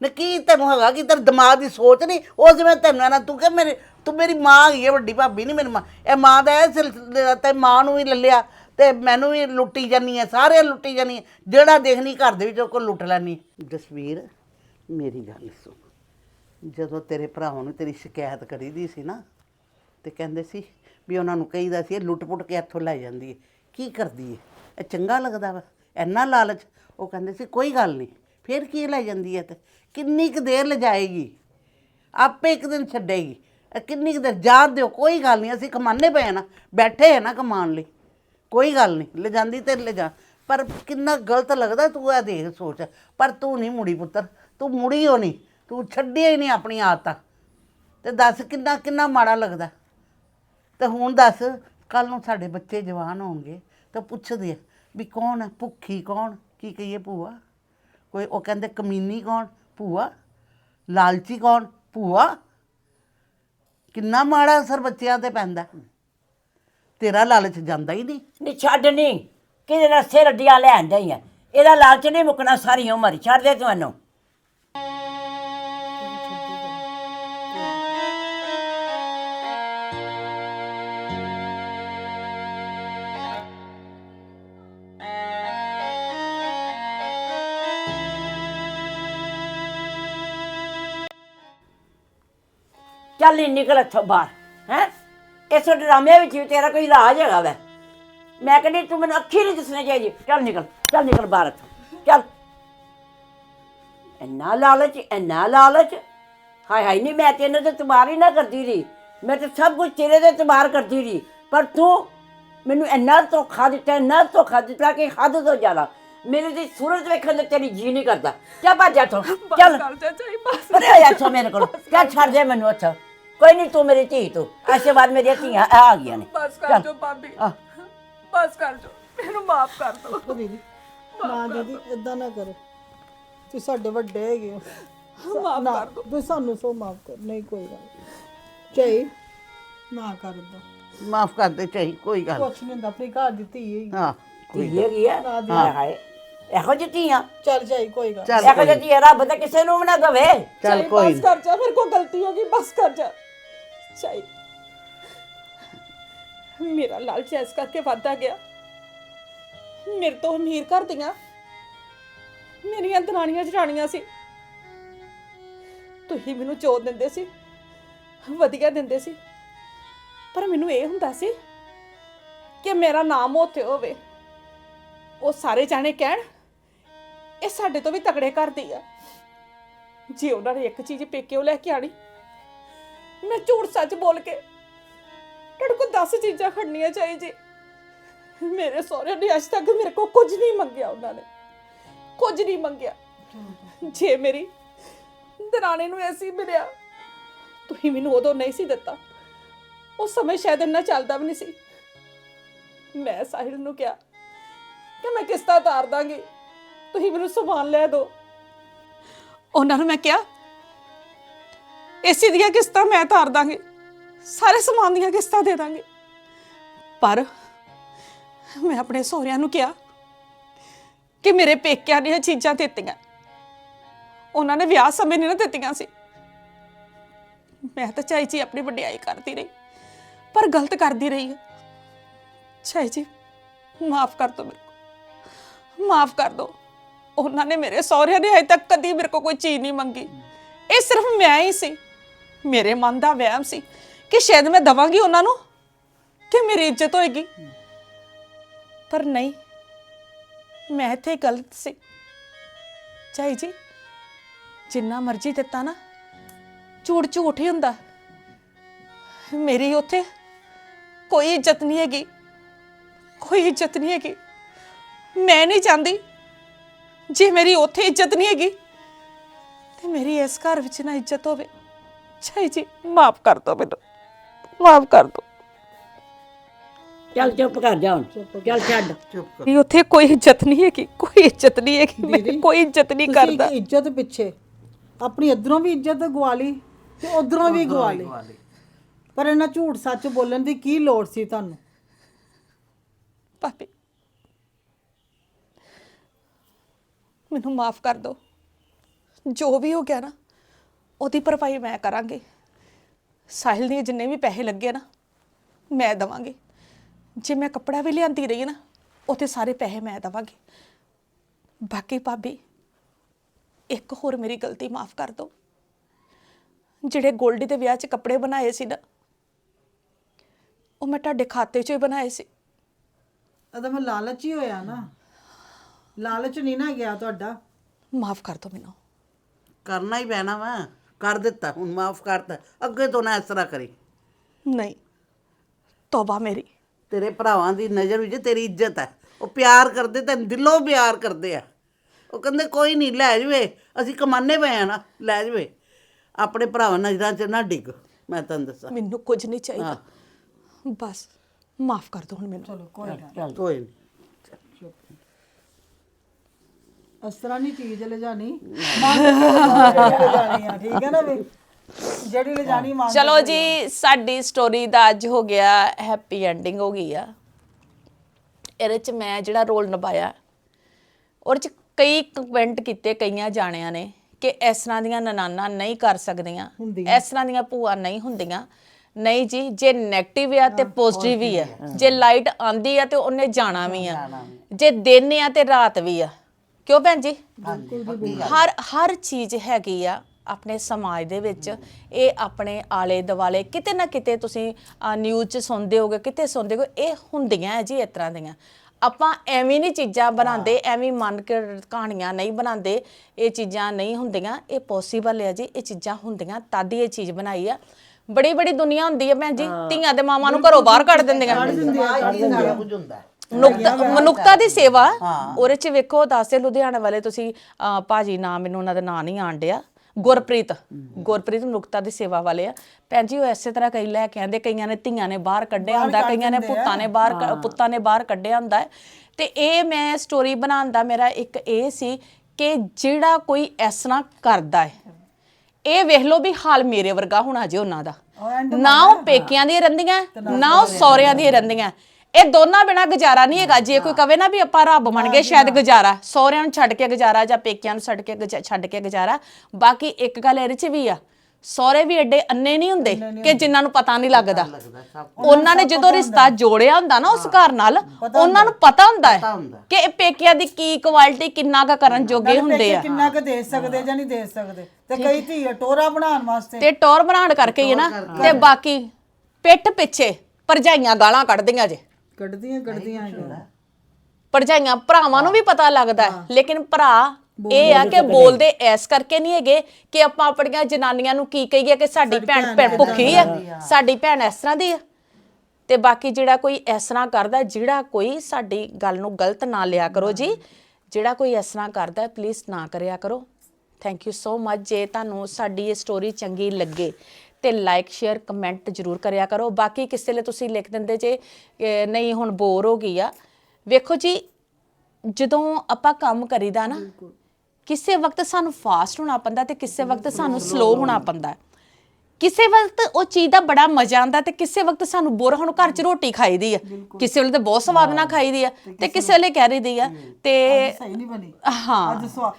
Speaker 2: ਨੇ ਕੀ ਤੈਨੂੰ ਹੈਗਾ ਕਿ ਤੇਰੇ ਦਿਮਾਗ ਦੀ ਸੋਚ ਨਹੀਂ? ਉਸ ਵੇਲੇ ਤੈਨੂੰ ਨਾ, ਤੂੰ ਕਿ ਮੇਰੇ, ਤੂੰ ਮੇਰੀ ਮਾਂ ਹੈਗੀ ਹੈ ਵੱਡੀ ਭਾਬੀ ਨਹੀਂ ਮੇਰੀ ਮਾਂ। ਇਹ ਮਾਂ ਦਾ ਇਹ ਸਿਲਸਿਲੇ ਦਾ ਤੇ ਮਾਂ ਨੂੰ ਵੀ ਲੈ ਲਿਆ ਤੇ ਮੈਨੂੰ ਵੀ ਲੁੱਟੀ ਜਾਨੀ ਹੈ ਸਾਰੇ ਲੁੱਟੀ ਜਾਨੀ ਹੈ ਜਿਹੜਾ ਦੇਖਣੀ ਘਰ ਦੇ ਵਿੱਚ, ਉਹ ਕੋ ਲੁੱਟ ਲੈਣੀ ਜਸਵੀਰ, ਮੇਰੀ ਗੱਲ ਸੁਣ। ਜਦੋਂ ਤੇਰੇ ਭਰਾਵਾਂ ਨੂੰ ਤੇਰੀ ਸ਼ਿਕਾਇਤ ਕਰੀਦੀ ਸੀ ਨਾ, ਤੇ ਕਹਿੰਦੇ ਸੀ ਵੀ ਉਹਨਾਂ ਨੂੰ ਕਹੀਦਾ ਸੀ, ਇਹ ਲੁੱਟ-ਪੁੱਟ ਕੇ ਇੱਥੋਂ ਲੈ ਜਾਂਦੀ ਹੈ ਕੀ ਕਰਦੀ ਹੈ ਇਹ ਚੰਗਾ ਲੱਗਦਾ ਵਾ? ਇੰਨਾ ਲਾਲਚ, ਉਹ ਕਹਿੰਦੇ ਸੀ, ਕੋਈ ਗੱਲ ਨਹੀਂ, ਫਿਰ ਕੀ ਲੈ ਜਾਂਦੀ ਹੈ ਤੇ? ਕਿੰਨੀ ਕੁ ਦੇਰ ਲਿਜਾਏਗੀ? ਆਪੇ ਇੱਕ ਦਿਨ ਛੱਡੇਗੀ। ਇਹ ਕਿੰਨੀ ਕੁ ਦੇਰ? ਜਾਣ ਦਿਓ, ਕੋਈ ਗੱਲ ਨਹੀਂ, ਅਸੀਂ ਕਮਾਉਂਦੇ ਪਏ ਆ ਨਾ, ਬੈਠੇ ਆ ਨਾ ਕਮਾਉਣ ਲਈ। ਕੋਈ ਗੱਲ ਨਹੀਂ, ਲਿਜਾਂਦੀ ਤੇ ਲਿਜਾ। ਪਰ ਕਿੰਨਾ ਗਲਤ ਲੱਗਦਾ ਤੂੰ ਇਹ ਦੇਖ, ਸੋਚ। ਪਰ ਤੂੰ ਨਹੀਂ ਮੁੜੀ ਪੁੱਤਰ, ਤੂੰ ਮੁੜੀ ਹੋ ਨਹੀਂ, ਤੂੰ ਛੱਡਿਆ ਹੀ ਨਹੀਂ ਆਪਣੀ ਆਦਤਾਂ। ਤੇ ਦੱਸ ਕਿੰਨਾ ਕਿੰਨਾ ਮਾੜਾ ਲੱਗਦਾ? ਤੇ ਹੁਣ ਦੱਸ ਕੱਲ ਨੂੰ ਸਾਡੇ ਬੱਚੇ ਜਵਾਨ ਹੋਣਗੇ, ਤਾਂ ਪੁੱਛਦੇ ਆ ਵੀ ਕੌਣ ਹੈ ਭੁੱਖੀ ਕੌਣ? ਕੀ ਕਹੀਏ ਭੂਆ? ਕੋਈ ਉਹ ਕਹਿੰਦੇ ਕਮੀਨੀ ਕੌਣ? ਭੂਆ। ਲਾਲਚੀ ਕੌਣ? ਭੂਆ। ਕਿੰਨਾ ਮਾੜਾ ਅਸਰ ਬੱਚਿਆਂ ਤੇ ਪੈਂਦਾ। ਤੇਰਾ ਲਾਲਚ ਜਾਂਦਾ ਹੀ ਨਹੀਂ।
Speaker 3: ਨਹੀਂ ਛੱਡ ਨਹੀਂ ਕਿਹਦੇ ਨਾਲ ਸਿਰ ਅੱਡੀਆਂ ਲੈਣ ਹੀ ਆ? ਇਹਦਾ ਲਾਲਚ ਨਹੀਂ ਮੁੱਕਣਾ, ਸਾਰੀ ਉਮਰ। ਛੱਡ ਦੇ ਤੂੰ ਇਹਨੂੰ। ਚੱਲ ਨੀ ਨਿਕਲ ਇੱਥੋਂ ਬਾਹਰ ਹੈ? ਇਸ ਡਰਾਮੇ ਵਿੱਚ ਵੀ ਤੇਰਾ ਕੋਈ ਇਲਾਜ ਹੈਗਾ ਵੈ। ਮੈਂ ਕਹਿੰਦੀ ਤੂੰ ਮੈਨੂੰ ਅੱਖੀ ਨਹੀਂ ਦਿਸਣੀ ਚਾਹੀਦੀ। ਚੱਲ ਨਿਕਲ ਚੱਲ ਨਿਕਲ ਬਾਹਰ ਇੱਥੋਂ ਚੱਲ। ਇੰਨਾ ਲਾਲਚ ਇੰਨਾ ਲਾਲਚ। ਹਾਏ ਹਾਏ ਨਹੀਂ ਮੈਂ ਤੈਨੂੰ ਤੇ ਤੁਮਾਰ ਹੀ ਨਾ ਕਰਦੀ ਰਹੀ। ਮੈਂ ਤੇ ਸਭ ਕੁਝ ਤੇਰੇ ਤੇ ਤੁਮਾਰ ਕਰਦੀ ਰਹੀ। ਪਰ ਤੂੰ ਮੈਨੂੰ ਇੰਨਾ ਧੋਖਾ ਦਿੱਤਾ ਇੰਨਾ ਧੋਖਾ ਦਿੱਤਾ ਕਿ ਹੱਦ ਤੋਂ ਜ਼ਿਆਦਾ। ਮੇਰੇ ਦੀ ਸੂਰਤ ਵੇਖਣ ਤੇ ਤੇਰੀ ਜੀ ਨਹੀਂ ਕਰਦਾ। ਚੱਲ ਭੱਜ ਇੱਥੋਂ ਚੱਲ। ਅਰੇ ਆ ਇੱਥੋਂ ਮੇਰੇ ਕੋਲ। ਚੱਲ ਛੱਡ ਦੇ ਮੈਨੂੰ ਇੱਥੋਂ। ਕੋਈ ਨਹੀਂ ਤੂੰ ਮੇਰੀ ਧੀ ਤੂੰ ਐਸੇ ਬਾਅਦ ਮੇਰੀਆਂ ਧੀਆਂ ਆ ਆ ਗਈਆਂ ਨੇ
Speaker 4: ਬਸ ਕਰ
Speaker 3: ਚੱਲ।
Speaker 4: ਜੋ ਭਾਬੀ
Speaker 3: ਆ।
Speaker 4: ਬਸ ਕਰ ਜੋ ਮੈਨੂੰ ਮਾਫ ਕਰ ਦੋ
Speaker 1: ਉਹ ਦੀਦੀ ਨਾ ਦੀਦੀ ਇਦਾਂ ਨਾ ਕਰੋ। ਤੁਸੀਂ ਸਾਡੇ ਵੱਡੇ ਹੈਗੇ ਹੋ।
Speaker 4: ਮਾਫ ਕਰ ਦੋ।
Speaker 1: ਤੁਸੀਂ ਸਾਨੂੰ ਸੋ ਮਾਫ ਕਰ। ਨਹੀਂ ਕੋਈ ਗੱਲ ਚਾਹੀ ਨਾ ਕਰ ਦੋ
Speaker 2: ਮਾਫ ਕਰ ਦੇ ਚਾਹੀ ਕੋਈ ਗੱਲ
Speaker 1: ਕੁਛ ਨਹੀਂ ਹੁੰਦਾ ਆਪਣੀ ਘਰ ਦੀ ਧੀ ਹੈ
Speaker 2: ਹਾਂ
Speaker 3: ਧੀ ਹੈਗੀ ਆ। ਹਾਏ ਹਾਏ। ਇਹੋ ਜਿਹੀ ਧੀਆਂ।
Speaker 1: ਚੱਲ ਚਾਹੀ ਕੋਈ ਗੱਲ
Speaker 2: ਚੱਲ
Speaker 3: ਇਹੋ ਜਿਹੀ ਧੀਆਂ ਰੱਬ ਤਾਂ ਕਿਸੇ ਨੂੰ ਵੀ ਨਾ ਦਵੇ।
Speaker 2: ਚੱਲ
Speaker 4: ਚਾਈ
Speaker 2: ਕੋਈ
Speaker 4: ਬਸ ਕਰ ਜਾ ਮੇਰੇ ਕੋ ਗਲਤੀ ਹੋ ਗਈ ਬਸ ਕਰ ਜਾ। ਚਾਈ ਮੇਰਾ ਲਾਲਚ ਇਸ ਕਰਕੇ ਵੱਧਦਾ ਗਿਆ। ਮੇਰੇ ਤੋਂ ਅਮੀਰ ਘਰ ਦੀਆਂ ਮੇਰੀਆਂ ਦਰਾਣੀਆਂ ਜਠਾਣੀਆਂ ਸੀ। ਤੁਸੀਂ ਮੈਨੂੰ ਚੋਦ ਦਿੰਦੇ ਸੀ ਵਧੀਆ ਦਿੰਦੇ ਸੀ। ਪਰ ਮੈਨੂੰ ਇਹ ਹੁੰਦਾ ਸੀ ਕਿ ਮੇਰਾ ਨਾਮ ਉੱਥੇ ਹੋਵੇ। ਉਹ ਸਾਰੇ ਜਾਣੇ ਕਹਿਣ, ਇਹ ਸਾਡੇ ਤੋਂ ਵੀ ਤਕੜੇ ਕਰਦੀ ਆ। ਜੇ ਉਹਨਾਂ ਨੇ ਇੱਕ ਚੀਜ਼ ਪੇਕਿਓ ਲੈ ਕੇ ਆਣੀ, ਮੈਂ ਝੂਠ ਸੱਚ ਬੋਲ ਕੇ ਤੁਹਾਡੇ ਕੋਲ 10 ਚੀਜ਼ਾਂ ਖੜਨੀਆਂ ਚਾਹੀਦੀ ਮੇਰੇ ਸਹੁਰੇ ਨੇ ਅੱਜ ਤੱਕ ਮੇਰੇ ਕੋਲ ਕੁਝ ਨਹੀਂ ਮੰਗਿਆ ਉਹਨਾਂ ਨੇ। ਕੁਝ ਨਹੀਂ ਮੰਗਿਆ। ਜੇ ਮੇਰੀ ਦਰਾਣੇ ਨੂੰ ਐਸੀ ਮਿਲਿਆ, ਤੁਸੀਂ ਮੈਨੂੰ ਉਦੋਂ ਨਹੀਂ ਸੀ ਦਿੱਤਾ। ਉਹ ਸਮੇਂ ਸ਼ਾਇਦ ਇੰਨਾ ਚੱਲਦਾ ਵੀ ਨਹੀਂ ਸੀ। ਮੈਂ ਸਾਹਿਲ ਨੂੰ ਕਿਹਾ ਕਿ ਮੈਂ ਕਿਸ਼ਤਾਂ ਤਾਰ ਦਾਂਗੀ। ਤੁਸੀਂ ਮੈਨੂੰ ਸਮਾਨ ਲੈ ਦਿਓ। ਉਹਨਾਂ ਨੂੰ ਮੈਂ ਕਿਹਾ, ਏਸੀ ਦੀਆਂ ਕਿਸ਼ਤਾਂ ਮੈਂ ਤਾਰ ਦਾਂਗੀ। ਸਾਰੇ ਸਮਾਨ ਦੀਆਂ ਕਿਸ਼ਤਾਂ ਦੇ ਦਾਂਗੇ। ਪਰ ਮੈਂ ਆਪਣੇ ਸਹੁਰਿਆਂ ਨੂੰ ਕਿਹਾ ਕਿ ਮੇਰੇ ਪੇਕਿਆਂ ਨੇ ਇਹ ਚੀਜ਼ਾਂ ਦਿੱਤੀਆਂ। ਉਹਨਾਂ ਨੇ ਵਿਆਹ ਸਮੇਂ ਨਹੀਂ ਨਾ ਦਿੱਤੀਆਂ ਸੀ। ਮੈਂ ਤਾਂ ਚਾਈ ਜੀ ਆਪਣੀ ਵਡਿਆਈ ਕਰਦੀ ਰਹੀ, ਪਰ ਗਲਤ ਕਰਦੀ ਰਹੀ ਹਾਂ। ਚਾਈ ਜੀ, ਮਾਫ ਕਰ ਦੋ ਮੈਨੂੰ। ਮਾਫ ਕਰ ਦਿਓ ਉਹਨਾਂ ਨੇ ਮੇਰੇ ਸਹੁਰਿਆਂ ਨੇ ਅਜੇ ਤੱਕ ਕਦੀ ਮੇਰੇ ਕੋਲ ਕੋਈ ਚੀਜ਼ ਨਹੀਂ ਮੰਗੀ। ਇਹ ਸਿਰਫ ਮੈਂ ਹੀ ਸੀ। ਮੇਰੇ ਮਨ ਦਾ ਵਹਿਮ ਸੀ ਕਿ ਸ਼ਾਇਦ ਮੈਂ ਦਵਾਂਗੀ ਉਹਨਾਂ ਨੂੰ ਕਿ ਮੇਰੀ ਇੱਜ਼ਤ ਹੋਏਗੀ। ਪਰ ਨਹੀਂ, ਮੈਂ ਇੱਥੇ ਗਲਤ ਸੀ। ਚਾਈ ਜੀ, ਜਿੰਨਾ ਮਰਜ਼ੀ ਦਿੱਤਾ ਨਾ, ਝੂਠ ਝੂਠ ਹੀ ਹੁੰਦਾ। ਮੇਰੀ ਉੱਥੇ ਕੋਈ ਇੱਜ਼ਤ ਨਹੀਂ ਹੈਗੀ। ਕੋਈ ਇੱਜ਼ਤ ਨਹੀਂ ਹੈਗੀ। ਮੈਂ ਨਹੀਂ ਚਾਹੁੰਦੀ। ਜੇ ਮੇਰੀ ਉੱਥੇ ਇੱਜ਼ਤ ਨਹੀਂ ਹੈਗੀ ਤੇ ਮੇਰੀ ਇਸ ਘਰ ਵਿੱਚ ਨਾ ਇੱਜ਼ਤ ਹੋਵੇ। ਚਾਈ ਜੀ ਮਾਫ ਕਰ ਦੋ ਮੈਨੂੰ। ਮਾਫ ਕਰ ਦੋ
Speaker 3: ਚੱਲ ਚੁੱਪ ਕਰ ਜਾ ਹੁਣ। ਚੱਲ ਛੱਡ।
Speaker 2: ਚੁੱਪ ਕਰ
Speaker 4: ਵੀ ਉੱਥੇ ਕੋਈ ਇੱਜ਼ਤ ਨਹੀਂ ਹੈਗੀ ਕੋਈ ਇੱਜ਼ਤ ਨਹੀਂ ਹੈਗੀ। ਮੈਂ ਕੋਈ ਇੱਜ਼ਤ ਨਹੀਂ
Speaker 1: ਤੁਸੀਂ
Speaker 4: ਕਰਦਾ।
Speaker 1: ਇੱਕ ਇੱਜ਼ਤ ਪਿੱਛੇ। ਆਪਣੀ ਇਧਰੋਂ ਵੀ ਇੱਜ਼ਤ ਗਵਾ ਲਈ ਤੇ ਉਧਰੋਂ ਵੀ ਗਵਾ ਲਈ ਪਰ ਇਹਨਾਂ ਝੂਠ ਸੱਚ ਬੋਲਣ ਦੀ ਕੀ ਲੋੜ ਸੀ ਤੁਹਾਨੂੰ?
Speaker 4: ਭਾਬੀ ਮੈਨੂੰ ਮਾਫ ਕਰ ਦਿਓ। ਜੋ ਵੀ ਹੋ ਗਿਆ ਨਾ, ਉਹਦੀ ਭਰਪਾਈ ਮੈਂ ਕਰਾਂਗੀ। ਸਾਹਿਲ ਦੇ ਜਿੰਨੇ ਵੀ ਪੈਸੇ ਲੱਗੇ ਨਾ, ਮੈਂ ਦਵਾਂਗੀ। ਜੇ ਮੈਂ ਕੱਪੜਾ ਵੀ ਲਿਆਂਦੀ ਰਹੀ ਨਾ ਉੱਥੇ ਸਾਰੇ ਪੈਸੇ ਮੈਂ ਦਵਾਂਗੀ। ਬਾਕੀ ਭਾਬੀ, ਇੱਕ ਹੋਰ ਮੇਰੀ ਗਲਤੀ ਮਾਫ ਕਰ ਦਿਓ। ਜਿਹੜੇ ਗੋਲਡੀ ਦੇ ਵਿਆਹ 'ਚ ਕੱਪੜੇ ਬਣਾਏ ਸੀ ਨਾ, ਉਹ ਮੈਂ ਤੁਹਾਡੇ ਖਾਤੇ 'ਚੋਂ ਹੀ ਬਣਾਏ ਸੀ।
Speaker 1: ਅਦਾ ਮੈਂ ਲਾਲਚ ਹੀ ਹੋਇਆ ਨਾ। ਲਾਲਚ ਨਹੀਂ ਨਾ ਗਿਆ ਤੁਹਾਡਾ।
Speaker 4: ਮਾਫ ਕਰ ਦਿਓ ਮੈਨੂੰ।
Speaker 2: ਕਰਨਾ ਹੀ ਪੈਣਾ ਵਾ। ਕਰ ਦਿੱਤਾ ਹੁਣ ਮਾਫ ਕਰਤਾ। ਅੱਗੇ ਤੋਂ ਨਾ ਇਸ ਤਰ੍ਹਾਂ ਕਰੀ।
Speaker 4: ਨਹੀਂ। ਤੋਬਾ ਮੇਰੀ।
Speaker 2: ਤੇਰੇ ਭਰਾਵਾਂ ਦੀ ਨਜ਼ਰ ਵਿੱਚ ਤੇਰੀ ਇੱਜ਼ਤ ਹੈ। ਉਹ ਪਿਆਰ ਕਰਦੇ ਤੈਨੂੰ ਦਿਲੋਂ ਪਿਆਰ ਕਰਦੇ ਆ। ਉਹ ਕਹਿੰਦੇ ਕੋਈ ਨਹੀਂ ਲੈ ਜਵੇ। ਅਸੀਂ ਕਮਾਨੇ ਪਏ ਆ ਨਾ ਲੈ ਜਵੇ। ਆਪਣੇ ਭਰਾਵਾਂ ਨਜ਼ਰਾਂ 'ਚ ਨਾ ਡਿੱਗ। ਮੈਂ ਤੈਨੂੰ ਦੱਸਾਂ।
Speaker 4: ਮੈਨੂੰ ਕੁਝ ਨਹੀਂ ਚਾਹੀਦਾ। ਬਸ ਮਾਫ ਕਰ ਦਿਓ ਹੁਣ ਮੈਨੂੰ।
Speaker 1: ਚਲੋ ਕੋਈ ਗੱਲ
Speaker 3: ਚੱਲ।
Speaker 2: ਕੋਈ ਨਹੀਂ।
Speaker 1: ਇਸ ਤਰ੍ਹਾਂ ਨਹੀਂ ਚੀਜ਼ ਲੈ ਜਾਣੀ ਮੰਗ ਕੇ ਆ ਠੀਕ ਹੈ ਨਾ ਵੀ? ਜਿਹੜੀ ਲੈ ਜਾਣੀ ਮੰਗ
Speaker 4: ਚਲੋ ਜੀ ਸਾਡੀ ਸਟੋਰੀ ਦਾ ਅੱਜ ਹੋ ਗਿਆ ਹੈਪੀ ਐਂਡਿੰਗ ਹੋ ਗਈ ਆ। ਇਹਦੇ ਚ ਮੈਂ ਜਿਹੜਾ ਰੋਲ ਨਿਭਾਇਆ ਉਹਦੇ ਚ ਕਈ ਕਮੈਂਟ ਕੀਤੇ ਕਈਆਂ ਜਾਣਿਆਂ ਨੇ ਕਿ ਇਸ ਤਰ੍ਹਾਂ ਦੀਆਂ ਨਨਾਨਾ ਨਹੀਂ ਕਰ ਸਕਦੀਆਂ ਇਸ ਤਰ੍ਹਾਂ ਦੀਆਂ ਭੂਆ ਨਹੀਂ ਹੁੰਦੀਆਂ। ਨਹੀਂ ਜੀ ਜੇ 네ਗੇਟਿਵ ਆ ਤੇ ਪੋਜ਼ਿਟਿਵ ਵੀ ਆ। ਜੇ ਲਾਈਟ ਆਂਦੀ ਆ ਤੇ ਉਹਨੇ ਜਾਣਾ ਵੀ ਆ। ਜੇ ਦਿਨ ਆ ਤੇ ਰਾਤ ਵੀ ਆ। ਕਿਉਂ ਭੈਣ ਜੀ? ਹਰ ਹਰ ਚੀਜ਼ ਹੈਗੀ ਆ ਆਪਣੇ ਸਮਾਜ ਦੇ ਵਿੱਚ। ਇਹ ਆਪਣੇ ਆਲੇ ਦੁਆਲੇ ਕਿਤੇ ਨਾ ਕਿਤੇ ਤੁਸੀਂ ਨਿਊਜ਼ 'ਚ ਸੁਣਦੇ ਹੋਗੇ ਕਿਤੇ ਸੁਣਦੇ ਹੋ ਇਹ ਹੁੰਦੀਆਂ ਹੈ ਜੀ ਇਸ ਤਰ੍ਹਾਂ ਦੀਆਂ। ਆਪਾਂ ਐਵੇਂ ਨਹੀਂ ਚੀਜ਼ਾਂ ਬਣਾਉਂਦੇ ਐਵੇਂ ਮਨ ਕੇ ਕਹਾਣੀਆਂ ਨਹੀਂ ਬਣਾਉਂਦੇ ਇਹ ਚੀਜ਼ਾਂ ਨਹੀਂ ਹੁੰਦੀਆਂ ਇਹ ਪੋਸੀਬਲ ਹੈ ਜੀ ਇਹ ਚੀਜ਼ਾਂ ਹੁੰਦੀਆਂ ਤਦ ਹੀ ਇਹ ਚੀਜ਼ ਬਣਾਈ ਆ। ਬੜੀ ਬੜੀ ਦੁਨੀਆ ਹੁੰਦੀ ਹੈ ਭੈਣ ਜੀ ਧੀਆਂ ਦੇ ਮਾਵਾਂ ਨੂੰ ਘਰੋਂ ਬਾਹਰ ਕੱਢ ਦਿੰਦੀਆਂ।
Speaker 2: ਸਮਾਜ ਹੀ ਸਾਰਾ ਕੁਝ ਹੁੰਦਾ। ਹੈ।
Speaker 4: ਮਨੁੱਖਤਾ ਦੀ ਸੇਵਾ। ਉਹਦੇ ਚ ਵੇਖੋ ਦੱਸੇ ਲੁਧਿਆਣਾ ਵਾਲੇ ਤੁਸੀਂ ਅਹ, ਭਾਜੀ ਨਾਮ ਮੈਨੂੰ ਉਹਨਾਂ ਦਾ ਨਾਂ ਨਹੀਂ ਆਣ ਡਿਆ। ਗੁਰਪ੍ਰੀਤ। ਗੁਰਪ੍ਰੀਤ ਮਨੁੱਖਤਾ ਦੀ ਸੇਵਾ ਵਾਲੇ ਆ। ਭੈਣ ਜੀ ਉਹ ਐਸੇ ਤਰ੍ਹਾਂ ਕਈ ਲੈ ਕੇ ਆਂਦੇ ਕਈਆਂ ਨੇ ਧੀਆਂ ਨੇ ਬਾਹਰ ਕੱਢਿਆ ਹੁੰਦਾ ਕਈਆਂ ਨੇ ਪੁੱਤਾਂ ਨੇ ਬਾਹਰ ਕ- ਪੁੱਤਾਂ ਨੇ ਬਾਹਰ ਕੱਢਿਆ ਹੁੰਦਾ ਹੈ। ਤੇ ਇਹ ਮੈਂ ਸਟੋਰੀ ਬਣਾਉਣ ਦਾ ਮੇਰਾ ਇੱਕ ਇਹ ਸੀ ਕਿ ਜਿਹੜਾ ਕੋਈ ਇਸ ਤਰ੍ਹਾਂ ਕਰਦਾ ਹੈ ਇਹ ਵੇਖ ਲਓ ਵੀ ਹਾਲ ਮੇਰੇ ਵਰਗਾ ਹੋਣਾ ਜੇ ਉਹਨਾਂ ਦਾ। ਨਾ ਉਹ ਪੇਕਿਆਂ ਦੀਆਂ ਰਹਿੰਦੀਆਂ ਨਾ ਉਹ ਸਹੁਰਿਆਂ ਦੀਆਂ ਰਹਿੰਦੀਆਂ। ਇਹ ਦੋਨਾਂ ਬਿਨਾ ਗੁਜ਼ਾਰਾ ਨਹੀਂ ਹੈਗਾ। ਜੇ ਕੋਈ ਕਵੇ ਨਾ ਵੀ ਆਪਾਂ ਰੱਬ ਬਣ ਗਏ ਸ਼ਾਇਦ ਗੁਜ਼ਾਰਾ। ਸਹੁਰਿਆਂ ਨੂੰ ਛੱਡ ਕੇ ਗੁਜ਼ਾਰਾ ਜਾਂ ਪੇਕਿਆਂ ਨੂੰ ਛੱਡ ਕੇ ਗੁਜ਼ਾ- ਛੱਡ ਕੇ ਗੁਜ਼ਾਰਾ। ਬਾਕੀ ਇੱਕ ਗੱਲ ਇਹਦੇ ਚ ਵੀ ਆ ਸਹੁਰੇ ਵੀ ਐਡੇ ਅੰਨੇ ਨਹੀਂ ਹੁੰਦੇ ਕਿ ਜਿਨ੍ਹਾਂ ਨੂੰ ਪਤਾ ਨਹੀਂ ਲੱਗਦਾ। ਉਹਨਾਂ ਨੇ ਜਦੋਂ ਰਿਸ਼ਤਾ ਜੋੜਿਆ ਹੁੰਦਾ ਨਾ ਉਸ ਘਰ ਨਾਲ ਉਹਨਾਂ ਨੂੰ ਪਤਾ ਹੁੰਦਾ ਹੈ
Speaker 2: ਹੁੰਦਾ।
Speaker 4: ਕਿ ਇਹ ਪੇਕਿਆਂ ਦੀ ਕੀ ਕੁਆਲਿਟੀ ਕਿੰਨਾ ਕੁ ਕਰਨ ਜੋਗੇ ਹੁੰਦੇ ਆ।
Speaker 1: ਕਿੰਨਾ ਕੁ ਦੇ ਸਕਦੇ ਜਾਂ ਨਹੀਂ ਦੇ ਸਕਦੇ। ਤੇ ਕਈ ਧੀ ਟੋਰਾ ਬਣਾਉਣ ਵਾਸਤੇ।
Speaker 4: ਤੇ ਟੌਰ ਬਣਾਉਣ ਕਰਕੇ ਹੀ ਹੈ ਨਾ ਤੇ ਬਾਕੀ ਪਿੱਠ ਪਿੱਛੇ ਭਰਜਾਈਆਂ ਗਾਲਾਂ ਕੱਢਦੀਆਂ ਜੇ।
Speaker 1: ਕੱਢਦੀਆਂ ਕੱਢਦੀਆਂ ਹੈਗੀਆਂ।
Speaker 4: ਭਰਜਾਈਆਂ ਭਰਾਵਾਂ ਨੂੰ ਵੀ ਪਤਾ ਲੱਗਦਾ ਹੈ, ਲੇਕਿਨ ਭਰਾ ਇਹ ਆ ਕਿ ਬੋਲਦੇ ਐਸ ਕਰਕੇ ਨਹੀਂ ਹੈਗੇ ਕਿ ਆਪਾਂ ਆਪਣੀਆਂ ਜਨਾਨੀਆਂ ਨੂੰ ਕੀ ਕਹੀਏ ਕਿ ਸਾਡੀ ਭੈਣ ਭੈਣ ਭੁੱਖੀ ਆ ਸਾਡੀ ਭੈਣ ਇਸ ਤਰ੍ਹਾਂ ਦੀ ਆ। ਤੇ ਬਾਕੀ ਜਿਹੜਾ ਕੋਈ ਇਸ ਤਰ੍ਹਾਂ ਕਰਦਾ ਜਿਹੜਾ ਕੋਈ ਸਾਡੀ ਗੱਲ ਨੂੰ ਗਲਤ ਨਾ ਲਿਆ ਕਰੋ ਜੀ ਜਿਹੜਾ ਕੋਈ ਇਸ ਤਰ੍ਹਾਂ ਕਰਦਾ ਪਲੀਜ਼ ਨਾ ਕਰਿਆ ਕਰੋ। ਥੈਂਕ ਯੂ ਸੋ ਮਚ ਜੇ ਤੁਹਾਨੂੰ ਸਾਡੀ ਇਹ ਸਟੋਰੀ ਚੰਗੀ ਲੱਗੇ ਤੇ ਲਾਈਕ ਸ਼ੇਅਰ ਕਮੈਂਟ ਜ਼ਰੂਰ ਕਰਿਆ ਕਰੋ। ਬਾਕੀ ਕਿਸੇ ਲਈ ਤੁਸੀਂ ਲਿਖ ਦਿੰਦੇ ਜੇ ਨਹੀਂ ਹੁਣ ਬੋਰ ਹੋ ਗਈ ਆ। ਵੇਖੋ ਜੀ ਜਦੋਂ ਆਪਾਂ ਕੰਮ ਕਰੀਦਾ ਨਾ ਕਿਸੇ ਵਕਤ ਸਾਨੂੰ ਫਾਸਟ ਹੋਣਾ ਪੈਂਦਾ ਤੇ ਕਿਸੇ ਵਕਤ ਸਾਨੂੰ ਸਲੋ ਹੋਣਾ ਪੈਂਦਾ। ਕਿਸੇ ਵਕਤ ਉਹ ਚੀਜ਼ ਦਾ ਬੜਾ ਮਜ਼ਾ ਆਉਂਦਾ ਤੇ ਕਿਸੇ ਵਕਤ ਸਾਨੂੰ ਬੋਰ ਹੁਣ ਘਰ 'ਚ ਰੋਟੀ ਖਾਈਦੀ ਆ। ਕਿਸੇ ਵੇਲੇ ਤਾਂ ਬਹੁਤ ਸਵਾਦ ਨਾਲ ਖਾਈਦੀ ਆ ਤੇ ਕਿਸੇ ਵੇਲੇ ਕਹਿ ਰਹੀਦੀ ਆ ਤੇ
Speaker 1: ਸਹੀ ਨਹੀਂ ਬਣੀ।
Speaker 4: ਹਾਂ।
Speaker 1: ਅੱਜ ਸਵਾ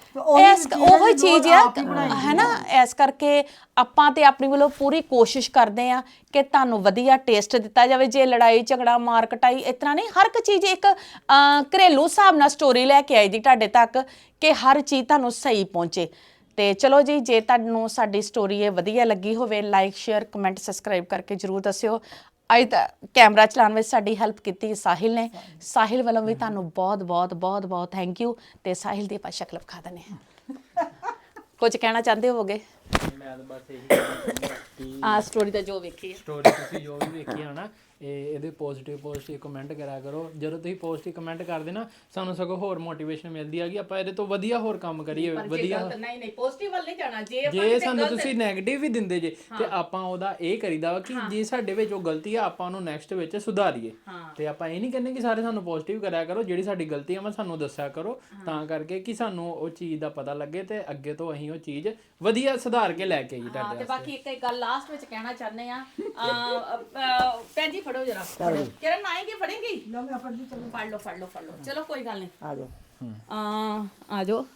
Speaker 1: ਉਹੀ ਚੀਜ਼
Speaker 4: ਆ ਨਾ? ਐਸ ਕਰਕੇ ਆਪਾਂ ਤੇ ਆਪਣੀ ਵੱਲੋਂ ਪੂਰੀ ਕੋਸ਼ਿਸ਼ ਕਰਦੇ ਆ ਕਿ ਤੁਹਾਨੂੰ ਵਧੀਆ ਟੇਸਟ ਦਿੱਤਾ ਜਾਵੇ। ਜੇ ਲੜਾਈ ਝਗੜਾ ਮਾਰ ਕਟਾਈ ਇਸ ਤਰ੍ਹਾਂ ਨਹੀਂ ਹਰ ਇੱਕ ਚੀਜ਼ ਇੱਕ ਅਹ, ਘਰੇਲੂ ਹਿਸਾਬ ਨਾਲ ਸਟੋਰੀ ਲੈ ਕੇ ਆਈ ਦੀ ਤੁਹਾਡੇ ਤੱਕ ਕਿ ਹਰ ਚੀਜ਼ ਤੁਹਾਨੂੰ ਸਹੀ ਪਹੁੰਚੇ। ਤੇ ਚਲੋ ਜੀ ਜੇ ਤੁਹਾਨੂੰ ਸਾਡੀ ਸਟੋਰੀ ਇਹ ਵਧੀਆ ਲੱਗੀ ਹੋਵੇ ਲਾਈਕ ਸ਼ੇਅਰ ਕਮੈਂਟ ਸਬਸਕ੍ਰਾਈਬ ਕਰਕੇ ਜਰੂਰ ਦੱਸਿਓ। ਅੱਜ ਦਾ ਕੈਮਰਾ ਚਲਾਉਣ ਵਿੱਚ ਸਾਡੀ ਹੈਲਪ ਕੀਤੀ ਸਾਹਿਲ ਨੇ। ਸਾਹਿਲ ਵੱਲੋਂ ਵੀ ਤੁਹਾਨੂੰ ਬਹੁਤ ਬਹੁਤ ਬਹੁਤ ਬਹੁਤ ਥੈਂਕ ਯੂ ਤੇ ਸਾਹਿਲ ਦੀ ਆਪਾਂ ਸ਼ਕਲ ਵਿਖਾ ਹਾਂ। ਕੁਝ ਕਹਿਣਾ ਚਾਹੁੰਦੇ ਹੋਵੋਗੇ?
Speaker 6: ਮੈਂ ਤਾਂ ਬਸ ਇਹੀ ਕਹਿਣਾ ਚਾਹੁੰਦਾ ਕਿ
Speaker 4: ਆ ਸਟੋਰੀ ਦਾ ਜੋ ਵੇਖੀ ਹੈ
Speaker 6: ਸਟੋਰੀ ਤੁਸੀਂ ਜੋ ਵੀ ਵੇਖੀ ਆ ਨਾ ਇਹ ਇਹਦੇ ਪੋਜ਼ਿਟਿਵ ਪੋਜ਼ਿਟਿਵ ਕਮੈਂਟ ਕਰਿਆ ਕਰੋ। ਜਦੋਂ ਤੁਸੀਂ ਪੋਜ਼ਿਟਿਵ ਕਮੈਂਟ ਕਰਦੇ ਨਾ ਸਾਨੂੰ ਸਗੋਂ ਹੋਰ ਮੋਟੀਵੇਸ਼ਨ ਮਿਲਦੀ ਆ ਕਿ ਆਪਾਂ ਇਹਦੇ ਤੋਂ ਵਧੀਆ ਹੋਰ ਕੰਮ ਕਰੀਏ ਵਧੀਆ
Speaker 4: ਨਹੀਂ ਨਹੀਂ ਪੋਜ਼ਿਟਿਵ ਵੱਲ ਨਹੀਂ ਜਾਣਾ। ਜੇ
Speaker 6: ਜੇ ਸਾਨੂੰ ਤੁਸੀਂ 네ਗੇਟਿਵ ਵੀ ਦਿੰਦੇ ਜੇ ਤੇ ਆਪਾਂ ਉਹਦਾ ਇਹ ਕਰੀਦਾ ਵਾ ਕਿ ਜੇ ਸਾਡੇ ਵਿੱਚ ਉਹ ਗਲਤੀ ਆ ਆਪਾਂ ਉਹਨੂੰ ਨੈਕਸਟ ਵਿੱਚ ਸੁਧਾਰੀਏ। ਤੇ ਆਪਾਂ ਇਹ ਨਹੀਂ ਕਹਿੰਦੇ ਕਿ ਸਾਰੇ ਸਾਨੂੰ ਪੋਜ਼ਿਟਿਵ ਕਰਿਆ ਕਰੋ ਜਿਹੜੀ ਸਾਡੀ ਗਲਤੀ ਆ ਮੈਂ ਸਾਨੂੰ ਦੱਸਿਆ ਕਰੋ। ਤਾਂ ਕਰਕੇ ਕਿ ਸਾਨੂੰ ਉਹ ਚੀਜ਼ ਦਾ ਪਤਾ ਲੱਗੇ ਤੇ ਅੱਗੇ ਤੋਂ ਅਸੀਂ ਉਹ ਚੀਜ਼ ਵਧੀਆ ਸੁਧਾਰ ਕੇ ਲੈ ਕੇ ਆਈਏ ਤੁਹਾਡੇ
Speaker 4: ਤੇ ਬਾਕੀ ਇੱਕ ਇੱਕ ਗੱਲ ਲਾਸਟ ਵਿੱਚ ਕਹਿਣਾ ਚਾਹੁੰਦੇ ਆ ਭੈਣ ਜੀ ਫੜੋ ਜਰਾ। ਕਿਰਨ ਆਏਗੀ ਫੜੇਗੀ? ਲਓ ਮੈਂ ਫੜ ਲਈ ਚਲੋ ਫੜ ਲਓ ਫੜ ਲਓ ਫੜ ਲਓ। ਚਲੋ ਕੋਈ ਗੱਲ ਨਹੀਂ।
Speaker 3: ਆ ਜਾਓ।
Speaker 4: ਆ ਆ ਜਾਓ।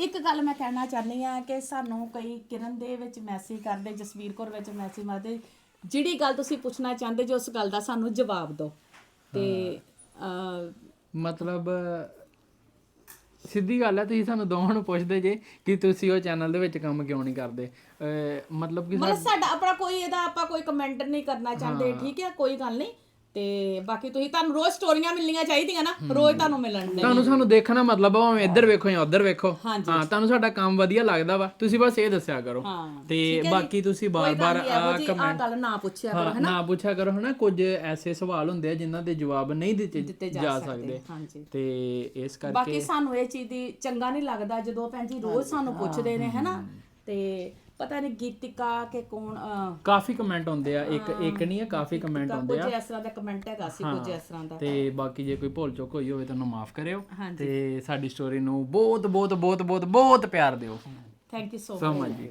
Speaker 4: ਇੱਕ ਗੱਲ ਮੈਂ ਕਹਿਣਾ ਚਾਹੁੰਦੀ ਆ ਕਿ ਸਾਨੂੰ ਕਈ ਕਿਰਨ ਦੇ ਵਿੱਚ ਮੈਸੇਜ ਕਰਦੇ ਜਸਵੀਰ ਕੌਰ ਵਿੱਚ ਮੈਸੇਜ ਮਾਰਦੇ। ਜਿਹੜੀ ਗੱਲ ਤੁਸੀਂ ਪੁੱਛਣਾ ਚਾਹੁੰਦੇ ਜੋ ਉਸ ਗੱਲ ਦਾ ਸਾਨੂੰ ਜਵਾਬ ਦਿਓ। ਤੇ ਅ,
Speaker 6: ਮਤਲਬ ਸਿੱਧੀ ਗੱਲ ਹੈ ਤੁਸੀਂ ਸਾਨੂੰ ਦੋਵਾਂ ਨੂੰ ਪੁੱਛਦੇ ਜੇ ਕਿ ਤੁਸੀਂ ਉਹ ਚੈਨਲ ਦੇ ਵਿੱਚ ਕੰਮ ਕਿਉਂ ਨਹੀਂ ਕਰਦੇ। ਮਤਲਬ ਕਿ
Speaker 4: ਮਤਲਬ ਸਾਡਾ ਆਪਣਾ ਕੋਈ ਇਹਦਾ ਆਪਾਂ ਕੋਈ ਕਮੈਂਟ ਨਹੀਂ ਕਰਨਾ ਚਾਹੁੰਦੇ ਠੀਕ ਹੈ ਕੋਈ ਗੱਲ ਨਹੀਂ। ਤੇ ਬਾਕੀ ਤੁਸੀਂ ਤੁਹਾਨੂੰ ਰੋਜ਼ ਸਟੋਰੀਆਂ ਮਿਲਣੀਆਂ ਚਾਹੀਦੀਆਂ ਨਾ ਰੋਜ਼ ਤੁਹਾਨੂੰ ਮਿਲਣ ਨੇ
Speaker 6: ਤੁਹਾਨੂੰ ਸਾਨੂੰ ਦੇਖਣਾ ਮਤਲਬ ਆ ਭਾਵੇਂ ਇੱਧਰ ਵੇਖੋ ਜਾਂ ਉੱਧਰ ਵੇਖੋ। ਹਾਂ ਤੁਹਾਨੂੰ ਸਾਡਾ ਕੰਮ ਵਧੀਆ ਲੱਗਦਾ ਵਾ। ਤੁਸੀਂ ਬਸ ਇਹ ਦੱਸਿਆ ਕਰੋ। ਤੇ ਬਾਕੀ ਤੁਸੀਂ ਬਾਰ-ਬਾਰ ਆ
Speaker 4: ਆ
Speaker 6: ਕਮੈਂਟ
Speaker 4: ਗੱਲ ਨਾ ਪੁੱਛਿਆ ਕਰੋ
Speaker 6: ਹਾਂ ਨਾ ਪੁੱਛਿਆ ਕਰੋ ਹਨਾ? ਕੁਝ ਐਸੇ ਸਵਾਲ ਹੁੰਦੇ ਆ ਜਿਨ੍ਹਾਂ ਦੇ ਜਵਾਬ ਨਹੀਂ ਦਿੱਤੇ ਜਾ ਸਕਦੇ ਤੇ ਇਸ ਕਰਕੇ
Speaker 4: ਬਾਕੀ ਸਾਨੂੰ ਇਹ ਚੀਜ਼ ਦੀ ਚੰਗਾ ਨਹੀਂ ਲੱਗਦਾ ਜਦੋਂ ਭੈਣ ਜੀ ਰੋਜ਼ ਸਾਨੂੰ ਪੁੱਛਦੇ ਨੇ ਹੈਨਾ? ਤੇ ਪਤਾ ਨਹੀਂ ਗੀਤਿਕਾ ਕੇ ਕੌਣ ਅਹ,
Speaker 6: ਕਾਫੀ ਕਮੈਂਟ ਆਉਂਦੇ ਆ ਇੱਕ ਇੱਕ ਨਹੀਂ ਆ ਕਾਫੀ ਕਮੈਂਟ ਆਉਂਦੇ
Speaker 4: ਕੁਝ
Speaker 6: ਆ।
Speaker 4: ਇਸ ਤਰ੍ਹਾਂ ਦਾ ਕਮੈਂਟ ਹੈਗਾ ਸੀ ਕੁਝ ਇਸ ਤਰ੍ਹਾਂ ਦਾ।
Speaker 6: ਤੇ ਬਾਕੀ ਜੇ ਕੋਈ ਭੁੱਲ ਚੁੱਕ ਹੋਈ ਹੋਵੇ ਤੁਹਾਨੂੰ ਮਾਫ ਕਰਿਓ। ਤੇ ਸਾਡੀ ਸਟੋਰੀ ਨੂੰ ਬਹੁਤ ਬਹੁਤ ਬਹੁਤ ਬਹੁਤ ਬਹੁਤ ਪਿਆਰ ਦਿਓ।
Speaker 4: Thank you so
Speaker 6: so much ਜੀ।